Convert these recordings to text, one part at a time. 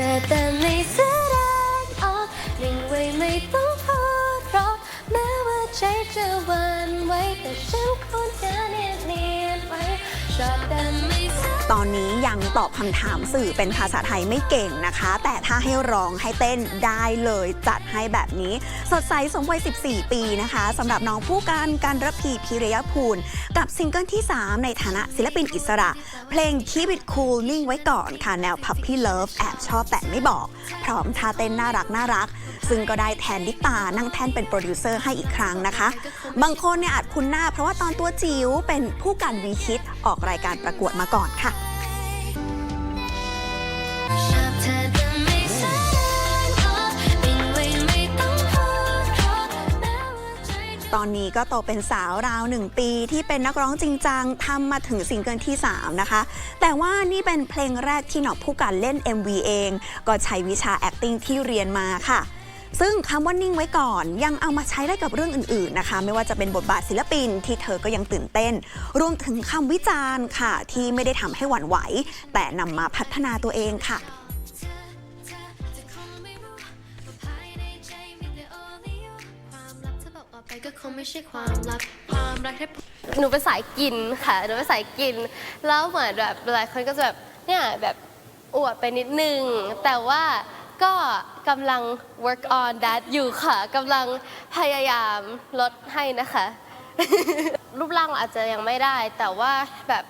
ธอแต่ไม่แสดงออกนิ่งไว้ไม่ต้องพูดเพราะแม้ว่าใจจะหวันไหวแต่ฉันควรจะเนียน ตอนนี้ยังตอบคำถามสื่อเป็นภาษาไทยไม่เก่งนะคะ แต่ถ้าให้ร้องให้เต้นได้เลยจัดให้แบบนี้ สดใสสมวัย 14 ปีนะคะสำหรับน้องผู้การการระพีพิรยภูลกับซิงเกิลที่ 3 ในฐานะศิลปินอิสระ เพลง Keep It Cool นิ่งไว้ก่อนค่ะ แนว Puppy Love แอบชอบแต่ไม่บอก พร้อมท่าเต้นน่ารักน่ารัก ซึ่งก็ได้แทนดิตานั่งแท่นเป็นโปรดิวเซอร์ให้อีกครั้งนะคะ บางคนเนี่ยอาจคุ้นหน้าเพราะว่าตอนตัวจิ๋วเป็นผู้การวีคิดออกรายการประกวดมาก่อนค่ะตอนนี้ก็โตเป็นสาวราวหนึ่งปีที่เป็นนักร้องจริงจังทำมาถึงซิงเกิลที่ 3 นะคะ แต่ว่านี่เป็นเพลงแรกที่หนอกผู้การเล่น MV เอง ก็ใช้วิชา acting ที่เรียนมาค่ะ ซึ่งคำว่านิ่งไว้ก่อนยังเอามาใช้ได้กับเรื่องอื่นๆนะคะ ไม่ว่าจะเป็นบทบาทศิลปินที่เธอก็ยังตื่นเต้น รวมถึงคำวิจารณ์ค่ะ ที่ไม่ได้ทำให้หวั่นไหว แต่นำมาพัฒนาตัวเองค่ะก็คงไม่ใช่ความลับความรักแค่หนูเป็นสายกินค่ะ หนูเป็นสายกิน แล้วเหมือนแบบหลายคนก็จะแบบเนี่ยแบบอวดไปนิดนึง แต่ว่า ก็กำลัง work on that อยู่ค่ะกำลังพยายามลดให้นะคะ รูปร่างอาจจะยังไม่ได้ แต่ว่าแบบ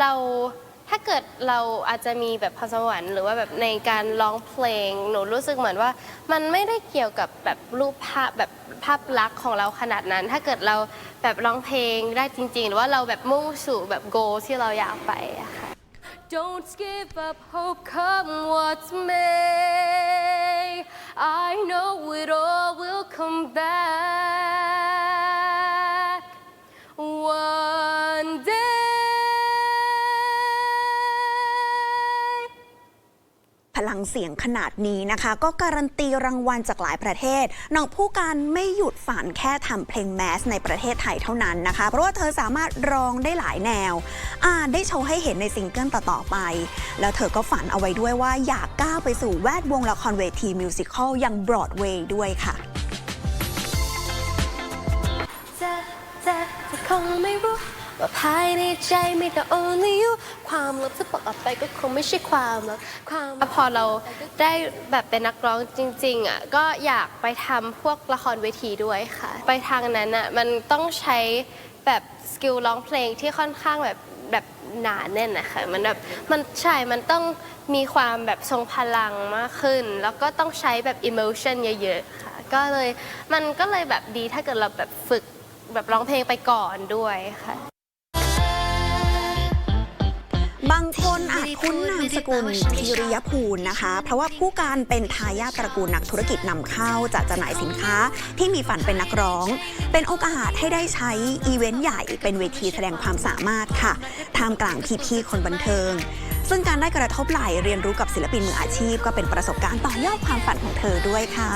เราถ้าเกิดเราอาจจะมีแบบพรสวรรค์หรือว่าแบบในการร้องเพลง หนูรู้สึกเหมือนว่า มันไม่ได้เกี่ยวกับแบบรูปภาพแบบภาพลักษณ์ของเราขนาดนั้น ถ้าเกิดเราแบบร้องเพลงได้จริงๆ หรือว่าเราแบบมุ่งสู่แบบ goal ที่เราอยากไปอะค่ะ Don't give up hope come what's may ลังเสียงขนาดนี้นะคะ ก็การันตีรางวัลจากหลายประเทศน้องผู้การไม่หยุดฝันแค่ทำเพลงแมสในประเทศไทยเท่านั้นนะคะ เพราะว่าเธอสามารถร้องได้หลายแนวอ่าได้โชว์ให้เห็นในซิงเกิลต่อๆไป แล้วเธอก็ฝันเอาไว้ด้วยว่าอยากก้าวไปสู่แวดวงละครเวทีมิวสิควลย่างบรอดเวย์ด้วยค่ะจะจะจะคงไม่รู้ ว่าภายในใจมีแต่ only you ความลับที่บอกออกไปก็คงไม่ใช่ความลับความพอเราได้แบบเป็นนักร้องจริงๆอะก็อยากไปทำพวกละครเวทีด้วยค่ะ ไปทางนั้นอะมันต้องใช้แบบสกิลร้องเพลงที่ค่อนข้างแบบแบบหนาแน่นนะคะมันแบบมันใช่มันต้องมีความแบบทรงพลังมากขึ้น แล้วก็ต้องใช้แบบ emotion เยอะๆค่ะ ก็เลยมันก็เลยแบบดีถ้าเกิดเราแบบฝึกแบบร้องเพลงไปก่อนด้วยค่ะ บางคนอาจคุ้นนามสกุลพิริยภูลนะคะ เพราะว่าผู้การเป็นทายาทตระกูลนักธุรกิจนำเข้าจัดจำหน่ายสินค้าที่มีฝันเป็นนักร้อง เป็นโอกาสให้ได้ใช้อีเวนต์ใหญ่เป็นเวทีแสดงความสามารถค่ะท่ามกลางพี่ๆคนบันเทิง ซึ่งการได้กระทบไหลเรียนรู้กับศิลปินมืออาชีพ ก็เป็นประสบการณ์ต่อยอดความฝันของเธอด้วยค่ะ